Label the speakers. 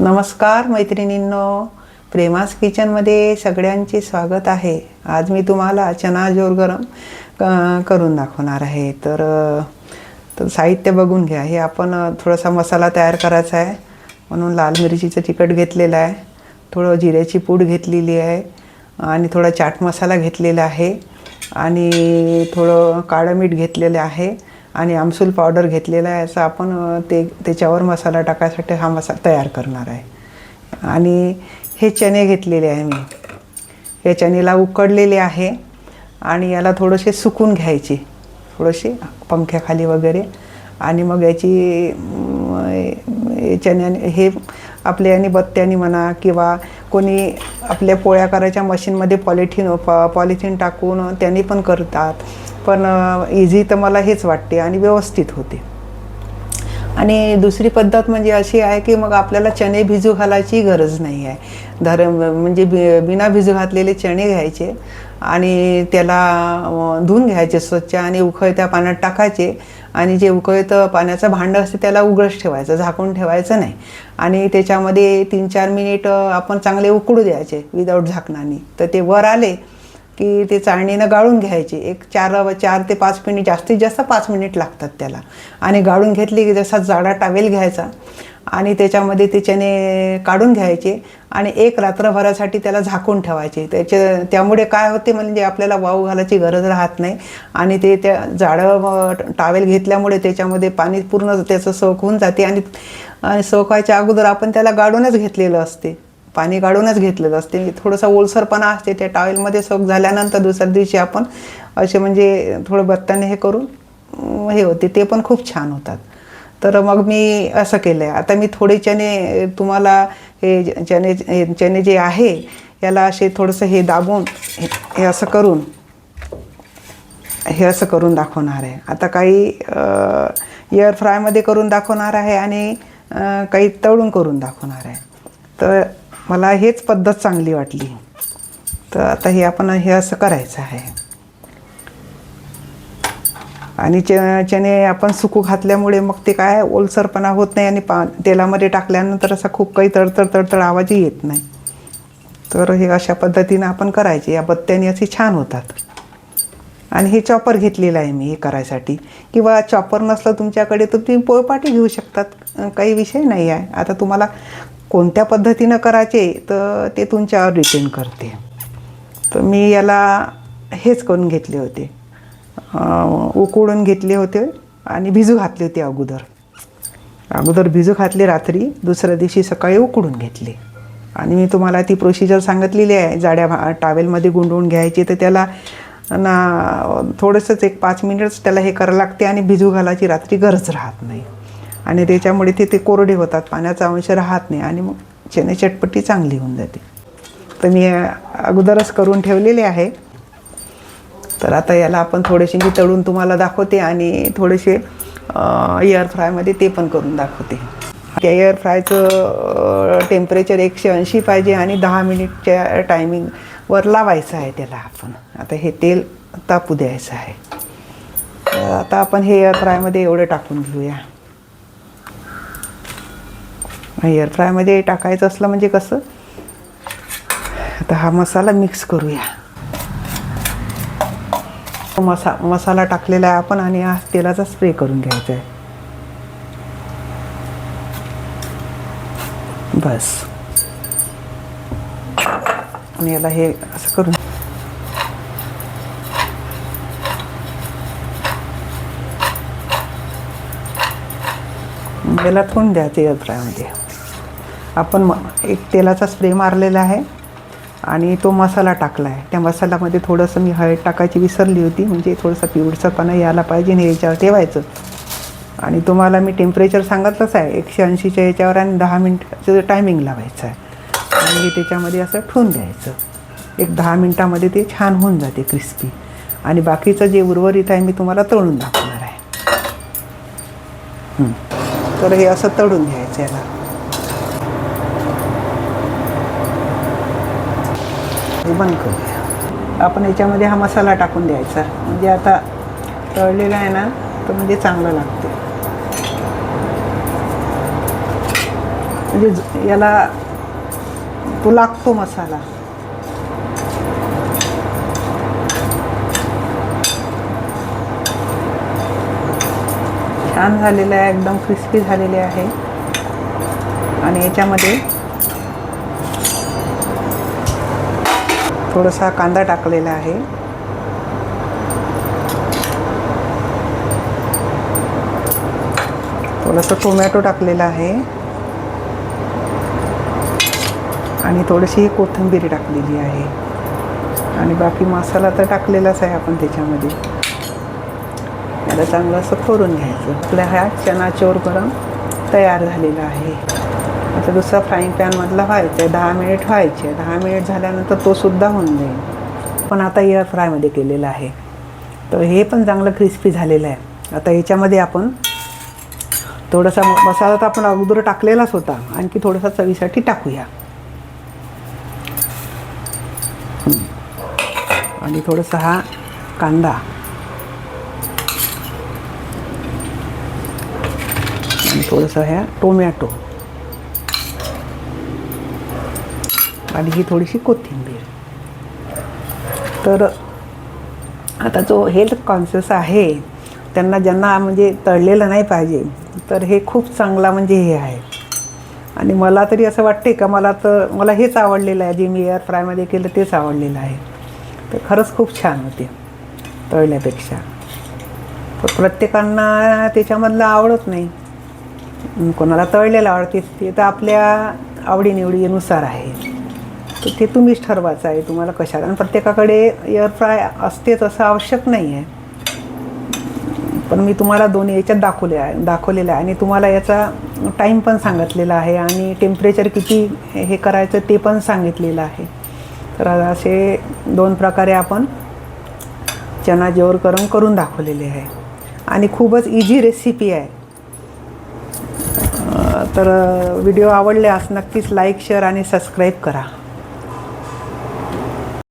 Speaker 1: नमस्कार मैत्रिणींनो. प्रेमास किचनमध्ये सगळ्यांचे स्वागत आहे. आज मी तुम्हाला चना जोर गरम करून दाखवणार आहे. तर तर साहित्य बघून घ्या. हे आपण थोडासा मसाला तयार करायचा आहे. म्हणून लाल मिरचीचं तिखट घेतलेलं आहे. थोडं जिऱ्याची पूड घेतलेली आहे. आणि थोडा चाट मसाला घेतलेला आहे. आणि थोडं काळं मीठ घेतलेलं आहे. आणि आमसूल पावडर घेतलेला आहे असं आपण ते त्याच्यावर मसाला टाकायसाठी हा मसाला तयार करणार आहे. आणि हे चणे घेतलेले आहे मी. हे चणेला उकडलेले आहे आणि याला थोडेसे सुकून घ्यायचे. थोडेसे पंख्याखाली वगैरे. आणि मग याची चण्याने हे आपल्या याने बत्त्याने म्हणा किंवा कोणी आपल्या पोळ्या करायच्या मशीनमध्ये पॉलिथिन पॉलिथिन टाकून त्यांनी पण करतात. पण इझी तर मला हेच वाटते आणि व्यवस्थित होते. आणि दुसरी पद्धत म्हणजे अशी आहे की मग आपल्याला चणे भिजू घालायची गरज नाही आहे. धर म्हणजे बि बिना भिजू घातलेले चणे घ्यायचे आणि त्याला धुवून घ्यायचे स्वच्छ आणि उकळत्या पाण्यात टाकायचे आणि जे उकळतं पाण्याचं भांडं असते त्याला उघडच ठेवायचं झाकून ठेवायचं नाही. आणि त्याच्यामध्ये तीन चार मिनिट आपण चांगले उकळू द्यायचे विदाऊट झाकणाने. तर ते वर आले की ते चाळणीनं गाळून घ्यायचे. एक चार चार ते पाच मिनिट जास्तीत जास्त पाच मिनिट लागतात त्याला. आणि गाळून घेतली की जसा जाडा टावेल घ्यायचा आणि त्याच्यामध्ये ते चणे काढून घ्यायचे आणि एक रात्रभरासाठी त्याला झाकून ठेवायचे. त्याच्या त्यामुळे काय होते म्हणजे आपल्याला वाऊ घालायची गरज राहत नाही. आणि ते त्या जाडं टावेल घेतल्यामुळे त्याच्यामध्ये पाणी पूर्ण त्याचं सोक होऊन जाते. आणि आणि सोकायच्या अगोदर आपण त्याला गाडूनच घेतलेलं असते. पाणी काढूनच घेतलेलं असते. म्हणजे थोडंसं ओलसरपणा असते. त्या टॉवेलमध्ये सोक झाल्यानंतर दुसऱ्या दिवशी आपण असे म्हणजे थोडं बत्ताने हे करून हे होते. ते पण खूप छान होतात. तर मग मी असं केलं आहे आता मी थोडे चणे तुम्हाला हे ज- चणे हे चणे जे आहे याला असे थोडंसं हे दाबून हे- हे असं करून हे असं करून दाखवणार आहे. आता काही एअर फ्रायमध्ये करून दाखवणार आहे आणि काही तळून करून दाखवणार आहे. तर मला हेच पद्धत चांगली वाटली. तर आता हे आपण हे असं करायचं आहे. आणि चने आपण सुकू घातल्यामुळे मग ते काय ओलसरपणा होत नाही आणि पा तेलामध्ये टाकल्यानंतर असा खूप काही तडतड तडतड आवाजही येत नाही. तर हे अशा पद्धतीनं आपण करायचे. या बत्त्याने असे छान होतात. आणि हे चॉपर घेतलेलं आहे मी हे करायसाठी. किंवा चॉपर नसलं तुमच्याकडे तर तुम्ही पोळपाटी घेऊ शकतात. काही विषय नाही आहे. आता तुम्हाला कोणत्या पद्धतीनं करायचे तर ते तुमच्यावर डिपेंड करते. तर मी याला हेच करून घेतले होते. उकडून घेतले होते आणि भिजू घातले होते अगोदर. अगोदर भिजू घातले रात्री दुसऱ्या दिवशी सकाळी उकडून घेतले. आणि मी तुम्हाला ती प्रोसिजर सांगितलेली आहे जाड्या भा टावेलमध्ये गुंडवून घ्यायची तर त्याला ना थोडंसंच एक पाच मिनिटच त्याला हे करावं लागते आणि भिजू घालायची रात्री गरज राहत नाही. आणि त्याच्यामुळे ते ते कोरडे होतात पाण्याचा अंश राहत नाही आणि मग चणे चटपटी चांगली होऊन जाते. तर मी अगोदरच करून ठेवलेले आहे. तर आता याला आपण थोडेसे मी तळून तुम्हाला दाखवते आणि थोडेसे एअर फ्रायमध्ये ते पण करून दाखवते. त्या एअर फ्रायचं टेम्परेचर एकशे ऐंशी पाहिजे आणि दहा मिनिटच्या टायमिंगवर लावायचं आहे त्याला आपण. आता हे तेल तापू द्यायचं आहे. तर आता आपण हे एअर फ्रायमध्ये एवढं टाकून घेऊया. एअरफ्रायमध्ये टाकायचं असलं म्हणजे कसं? आता हा मसाला मिक्स करूया. मसा मसाला टाकलेला आहे आपण आणि हा तेलाचा स्प्रे करून घ्यायचा आहे. बस. आणि याला हे असं करून. याला ठेवून द्यायचं एअरफ्रायमध्ये आपण म एक तेलाचा स्प्रे मारलेला आहे आणि तो मसाला टाकला आहे. त्या मसाल्यामध्ये थोडंसं मी हळद टाकायची विसरली होती म्हणजे थोडंसं पिवळसरपणा यायला पाहिजे आणि याच्यावर ठेवायचं. आणि तुम्हाला मी टेम्परेचर सांगितलंच आहे एकशे ऐंशीच्या याच्यावर आणि दहा मिनटाचं टायमिंग लावायचं आहे. आणि हे त्याच्यामध्ये असं ठेवून द्यायचं. एक दहा मिनटामध्ये ते छान होऊन जाते क्रिस्पी आणि बाकीचं जे उर्वरित आहे मी तुम्हाला तळून दाखवणार आहे. तर हे असं तळून घ्यायचं याला. हे बंद करूया आपण याच्यामध्ये हा मसाला टाकून द्यायचा. म्हणजे आता तळलेला आहे ना तर म्हणजे चांगलं लागते. म्हणजे याला तो लागतो मसाला. छान झालेलं आहे एकदम क्रिस्पी झालेले आहे. आणि याच्यामध्ये थोडासा कांदा टाकलेला आहे. थोडंसं टोमॅटो टाकलेला आहे. आणि थोडीशी कोथिंबीर टाकलेली आहे. आणि बाकी मसाला तर टाकलेलाच आहे आपण त्याच्यामध्ये. याला चांगलं असं करून घ्यायचं. आपल्या ह्या चना चोर गरम तयार झालेला आहे. आता दुसरा फ्राईंग पॅनमधला व्हायचा आहे दहा मिनिट व्हायचे दहा मिनिट झाल्यानंतर तो सुद्धा होऊन जाईल. पण आता एअर फ्रायमध्ये केलेलं आहे. तर हे पण चांगलं क्रिस्पी झालेलं आहे. आता याच्यामध्ये आपण थोडासा मसाला तर आपण अगोदर टाकलेलाच होता. आणखी थोडासा चवीसाठी टाकूया. आणि थोडासा हा कांदा. आणि थोडंसं ह्या टोमॅटो. आणि ही थोडीशी कोथिंबीर. तर आता जो हेल्थ कॉन्शियस आहे त्यांना ज्यांना म्हणजे तळलेलं नाही पाहिजे तर हे खूप चांगला म्हणजे हे आहे. आणि मला तरी असं वाटते का मला तर मला हेच आवडलेलं आहे जे मी एअर फ्रायमध्ये केलं तेच आवडलेलं आहे. तर खरंच खूप छान होते तळल्यापेक्षा तर प्रत्येकांना त्याच्यामधलं आवडत नाही. कोणाला तळलेलं आवडते ते तर आपल्या आवडीनिवडीनुसार आहे. तर ते तुम्हीच ठरवायचं आहे तुम्हाला कशाला. आणि प्रत्येकाकडे एअर फ्राय असतेच असं आवश्यक नाही आहे. पण मी तुम्हाला दोन्ही याच्यात दाखवले आहे दाखवलेलं आहे. आणि तुम्हाला याचा टाईम पण सांगितलेला आहे आणि टेम्परेचर किती हे करायचं ते पण सांगितलेलं आहे. तर असे दोन प्रकारे आपण चना जेवर करून करून दाखवलेले आहे. आणि खूपच इझी रेसिपी आहे. तर व्हिडिओ आवडल्यास नक्कीच लाईक शेअर आणि सबस्क्राईब करा.